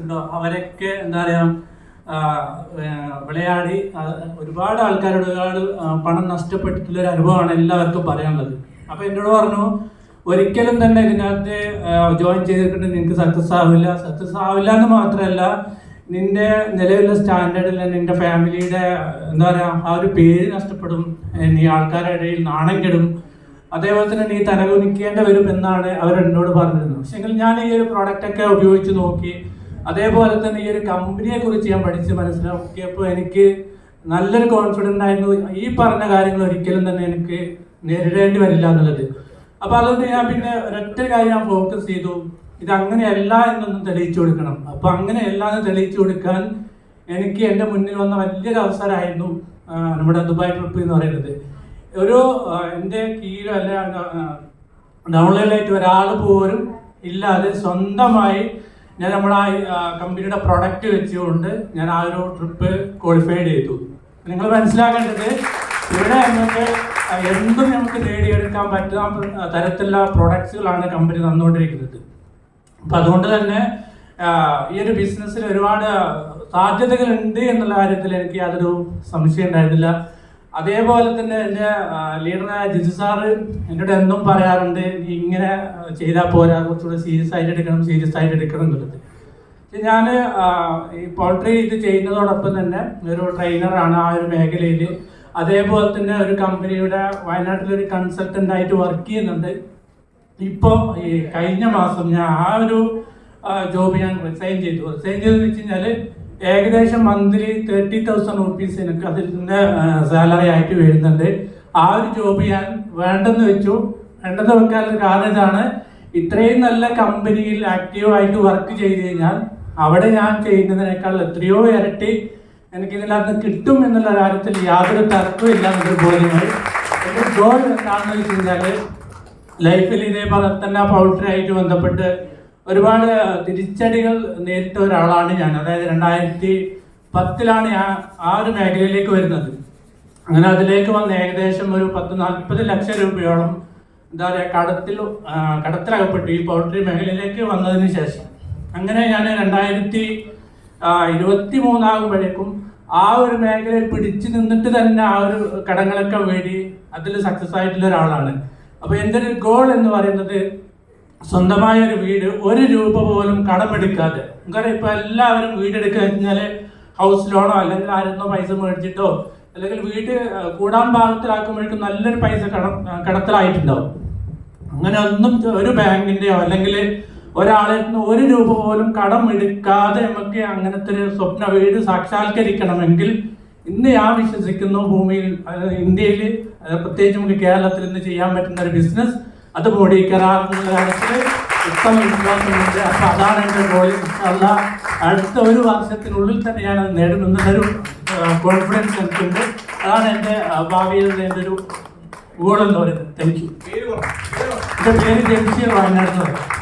ഉണ്ടോ? അവരൊക്കെ എന്താ പറയാ വിളയാടി ഒരുപാട് ആൾക്കാരോട് ഒരുപാട് പണം നഷ്ടപ്പെട്ടിട്ടുള്ള ഒരു അനുഭവമാണ് എല്ലാവർക്കും പറയാനുള്ളത്. അപ്പൊ എന്നോട് പറഞ്ഞു ഒരിക്കലും തന്നെ ഇതിനകത്ത് ജോയിൻ ചെയ്തിട്ടുണ്ട് നിനക്ക് സക്സസ് ആവില്ല. സക്സസ് ആവില്ല എന്ന് മാത്രമല്ല നിന്റെ നിലവിലുള്ള സ്റ്റാൻഡേർഡിൽ നിന്റെ ഫാമിലിയുടെ എന്താ പറയാ ആ ഒരു പേര് നഷ്ടപ്പെടും. നീ ആൾക്കാരുടെ ഇടയിൽ നാണം കെടും അതേപോലെ തന്നെ നീ തലകുനിക്കേണ്ടി വരും എന്നാണ് അവരെന്നോട് പറഞ്ഞിരുന്നത്. പക്ഷെങ്കിൽ ഞാൻ ഈ ഒരു പ്രോഡക്റ്റ് ഒക്കെ ഉപയോഗിച്ച് നോക്കി അതേപോലെ തന്നെ ഈ ഒരു കമ്പനിയെ കുറിച്ച് ഞാൻ പഠിച്ച് മനസ്സിലാക്കിയപ്പോൾ എനിക്ക് നല്ലൊരു കോൺഫിഡന്റ് ആയിരുന്നു. ഈ പറഞ്ഞ കാര്യങ്ങൾ ഒരിക്കലും തന്നെ എനിക്ക് നേരിടേണ്ടി വരില്ല എന്നുള്ളത്. അപ്പൊ അതുകൊണ്ട് ഞാൻ പിന്നെ ഒരൊറ്റ കാര്യം ഞാൻ ഫോക്കസ് ചെയ്തു. ഇത് അങ്ങനെയല്ല എന്നൊന്നും തെളിയിച്ചു കൊടുക്കണം. അപ്പൊ അങ്ങനെയല്ല എന്ന് തെളിയിച്ചു കൊടുക്കാൻ എനിക്ക് എന്റെ മുന്നിൽ വന്ന വലിയൊരു അവസരമായിരുന്നു നമ്മുടെ ദുബായ് ട്രിപ്പ് എന്ന് പറയുന്നത്. ഒരു എന്റെ കീഴിൽ അല്ല ഡൗൺലൈനായിട്ട് ഒരാൾ പോലും ഇല്ലാതെ സ്വന്തമായി ഞാൻ നമ്മുടെ ആ കമ്പനിയുടെ പ്രൊഡക്റ്റ് വെച്ചുകൊണ്ട് ഞാൻ ആ ഒരു ട്രിപ്പ് ക്വാളിഫൈ ചെയ്തു. നിങ്ങൾ മനസ്സിലാക്കേണ്ടത് ഇവിടെ നമുക്ക് എന്തും നമുക്ക് നേടിയെടുക്കാൻ പറ്റുന്ന തരത്തിലുള്ള പ്രൊഡക്ട്സുകളാണ് കമ്പനി തന്നുകൊണ്ടിരിക്കുന്നത്. അപ്പം അതുകൊണ്ട് തന്നെ ഈ ഒരു ബിസിനസ്സിൽ ഒരുപാട് സാധ്യതകളുണ്ട് എന്നുള്ള കാര്യത്തിൽ എനിക്ക് യാതൊരു സംശയം ഉണ്ടായിരുന്നില്ല. അതേപോലെ തന്നെ എന്റെ ലീഡറായ ജിജു സാറ് എന്നോട് എന്നും പറയാറുണ്ട് ഇങ്ങനെ ചെയ്താൽ പോരാ കുറച്ചുകൂടെ സീരിയസ് ആയിട്ട് എടുക്കണം സീരിയസ് ആയിട്ട് എടുക്കണം എന്നുള്ളത്. ഞാൻ ഈ പോൾട്രി ഇത് ചെയ്യുന്നതോടൊപ്പം തന്നെ ഒരു ട്രെയിനറാണ് ആ ഒരു മേഖലയിൽ അതേപോലെ തന്നെ ഒരു കമ്പനിയുടെ വയനാട്ടിലൊരു കൺസൾട്ടന്റ് ആയിട്ട് വർക്ക് ചെയ്യുന്നുണ്ട്. ഇപ്പോൾ ഈ കഴിഞ്ഞ മാസം ഞാൻ ആ ഒരു ജോബ് ഞാൻ റിസൈൻ ചെയ്തു. റിസൈൻ ചെയ്തെന്ന് വെച്ച് കഴിഞ്ഞാൽ ഏകദേശം മന്ത്ലി തേർട്ടി തൗസൻഡ് റുപ്പീസ് എനിക്ക് അതിന്റെ സാലറി ആയിട്ട് വരുന്നുണ്ട്. ആ ഒരു ജോബ് ഞാൻ വേണ്ടെന്ന് വെച്ചു. വേണ്ടെന്ന് വെക്കാനുള്ള കാരണം ഇതാണ്. ഇത്രയും നല്ല കമ്പനിയിൽ ആക്റ്റീവായിട്ട് വർക്ക് ചെയ്ത് കഴിഞ്ഞാൽ അവിടെ ഞാൻ ചെയ്യുന്നതിനേക്കാൾ എത്രയോ ഇരട്ടി എനിക്ക് ഇതിനകത്ത് കിട്ടും എന്നുള്ള കാര്യത്തിൽ യാതൊരു തർക്കവും ഇല്ല എന്നൊരു ബോധ്യമായി. എന്റെ ഗോൾ എന്താണെന്ന് വെച്ച് കഴിഞ്ഞാൽ ലൈഫിൽ ഇതേപോലെ തന്നെ പൗൾട്രി ആയിട്ട് ബന്ധപ്പെട്ട് ഒരുപാട് തിരിച്ചടികൾ നേരിട്ട ഒരാളാണ് ഞാൻ. അതായത് രണ്ടായിരത്തി പത്തിലാണ് ഞാൻ ആ ഒരു മേഖലയിലേക്ക് വരുന്നത്. അങ്ങനെ അതിലേക്ക് വന്ന് ഏകദേശം ഒരു പത്ത് നാൽപ്പത് ലക്ഷം രൂപയോളം എന്താ പറയുക കടത്തിൽ കടത്തിലകപ്പെട്ടു ഈ പൗൾട്രി മേഖലയിലേക്ക് വന്നതിന് ശേഷം. അങ്ങനെ ഞാൻ രണ്ടായിരത്തി ഇരുപത്തി മൂന്നാകുമ്പോഴേക്കും ആ ഒരു മേഖലയിൽ പിടിച്ചു നിന്നിട്ട് തന്നെ ആ ഒരു കടങ്ങളൊക്കെ വേണ്ടി അതിൽ സക്സസ് ആയിട്ടുള്ള ഒരാളാണ്. അപ്പോൾ എന്റെ ഒരു ഗോൾ എന്ന് പറയുന്നത് സ്വന്തമായ ഒരു വീട് ഒരു രൂപ പോലും കടമെടുക്കാതെ. നമുക്കറിയാം ഇപ്പൊ എല്ലാവരും വീടെടുക്കുക കഴിഞ്ഞാൽ ഹൗസ് ലോണോ അല്ലെങ്കിൽ ആരെന്നോ പൈസ മേടിച്ചിട്ടോ അല്ലെങ്കിൽ വീട് കൂടാൻ പാകത്തിലാക്കുമ്പോഴേക്കും നല്ലൊരു പൈസ കട കടത്തിലായിട്ടുണ്ടാവും അങ്ങനെ ഒന്നും ഒരു ബാങ്കിന്റെയോ അല്ലെങ്കിൽ ഒരാളിൽ നിന്ന് ഒരു രൂപ പോലും കടം എടുക്കാതെ നമുക്ക് അങ്ങനത്തെ ഒരു സ്വപ്ന വീട് സാക്ഷാത്കരിക്കണമെങ്കിൽ ഇന്ന് ഞാൻ വിശ്വസിക്കുന്നു ഭൂമിയിൽ ഇന്ത്യയിൽ പ്രത്യേകിച്ച് നമുക്ക് കേരളത്തിൽ ഇന്ന് ചെയ്യാൻ പറ്റുന്ന ഒരു ബിസിനസ് അത് ബോഡി കരാറിനുള്ള കാര്യത്തിൽ ഉത്തമ വിശ്വാസമുണ്ട്. അപ്പൊ അതാണ് എന്റെ ഗോൾ അല്ല അടുത്ത ഒരു വർഷത്തിനുള്ളിൽ തന്നെ ഞാൻ അത് നേടുമെന്നുള്ളൊരു കോൺഫിഡൻസ് എനിക്കുണ്ട്. അതാണ് എന്റെ ഭാവിയിലുള്ള എന്റെ ഒരു ഗോൾ എന്ന് പറയുന്നത്. താങ്ക് യു എന്റെ പേര് ജംഷീർ വയനാട് എന്ന് പറയും